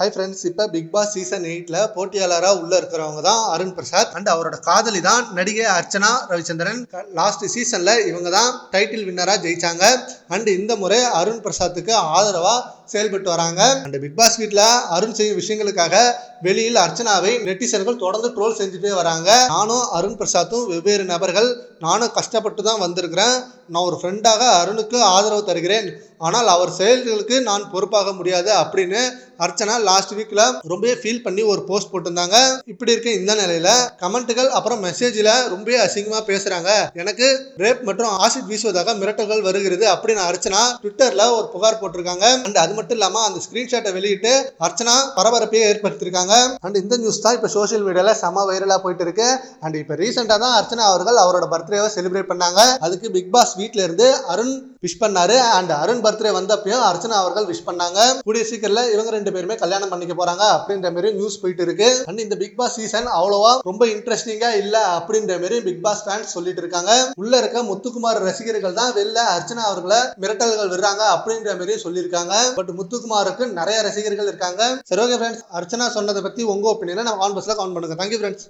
High friends இப்போ Bigg Boss season எயிட்டில் போட்டியாளராக உள்ள இருக்கிறவங்க தான் அருண் பிரசாத் அண்ட் அவரோட காதலி தான் நடிகை அர்ச்சனா ரவிச்சந்திரன். லாஸ்ட் சீசனில் இவங்க தான் டைட்டில் வின்னராக ஜெயிச்சாங்க. அண்ட் இந்த முறை அருண் பிரசாத்துக்கு ஆதரவாக செயல்பட்டு வராங்க. அண்ட் பிக் பாஸ் வீட்டில் அருண் செய்யும் விஷயங்களுக்காக வெளியில் அர்ச்சனாவை நெட்டிசன்கள் தொடர்ந்து ட்ரோல் செஞ்சுட்டே வராங்க. நானும் அருண் பிரசாத்தும் வெவ்வேறு நபர்கள் நானும் கஷ்டப்பட்டு தான் வந்திருக்கிறேன். நான் ஒரு ஃப்ரெண்டாக அருணுக்கு ஆதரவு தருகிறேன். ஆனால் அவர் செயல்களுக்கு நான் பொறுப்பாக முடியாது அப்படின்னு அர்ச்சனா லாஸ்ட் வீக்கில் ரொம்பவே ஃபீல் பண்ணி ஒரு போஸ்ட் போட்டிருந்தாங்க. இப்படி இருக்க இந்த நிலையில கமெண்ட்டுகள் அப்புறம் மெசேஜில் ரொம்பவே அசிங்கமாக பேசுகிறாங்க எனக்கு ரேப் மற்றும் ஆசிட் வீசுவதாக மிரட்டல்கள் வருகிறது அப்படின்னு அர்ச்சனா ட்விட்டரில் ஒரு புகார் போட்டிருக்காங்க. அண்ட் அது மட்டும் இல்லாம அந்த ஸ்க்ரீன்ஷாட்டை வெளியிட்டு அர்ச்சனா பரபரப்பையே ஏற்படுத்தியிருக்காங்க. அண்ட் இந்த நியூஸ் தான் இப்போ சோஷியல் மீடியாவில் செம வைரலாக போயிட்டு இருக்கு. அண்ட் இப்போ ரீசெண்டாக தான் அர்ச்சனா அவர்கள் அவரோட பர்த்டேவை செலிப்ரேட் பண்ணாங்க. அதுக்கு பிக் பாஸ் வீட்ல இருந்து அருண் விஷ் பண்ணாரு. அண்ட் அருண் பர்த்டே வந்தப்பயும் அர்ச்சனா அவர்கள் விஷ் பண்ணாங்க. கூடிய சீக்கிரம்ல இவங்க ரெண்டு பேருமே கல்யாணம் பண்ணிக்க போறாங்க அப்படின்ற மாதிரி நியூஸ் போயிட்டு இருக்கு. அண்ட் இந்த பிக் பாஸ் சீசன் அவ்வளவா ரொம்ப இன்ட்ரெஸ்டிங்கா இல்ல அப்படின்ற மாதிரி பிக் பாஸ் ஃபேன்ஸ் சொல்லிட்டு இருக்காங்க. உள்ள இருக்க முத்துக்குமார் ரசிகர்கள் தான் வெளில அர்ச்சனா அவர்களை மிரட்டல்கள் விடுறாங்க அப்படின்ற மாதிரி சொல்லியிருக்காங்க. பட் முத்துக்குமாருக்கு நிறைய ரசிகர்கள் இருக்காங்க. சரி ஓகே ஃப்ரெண்ட்ஸ் அர்ச்சனா சொன்னதை பத்தி உங்க ஒப்பீனியனை நம்ம ஆன் பஸ்ல கவுண்ட் பண்ணுங்க. Thank you friends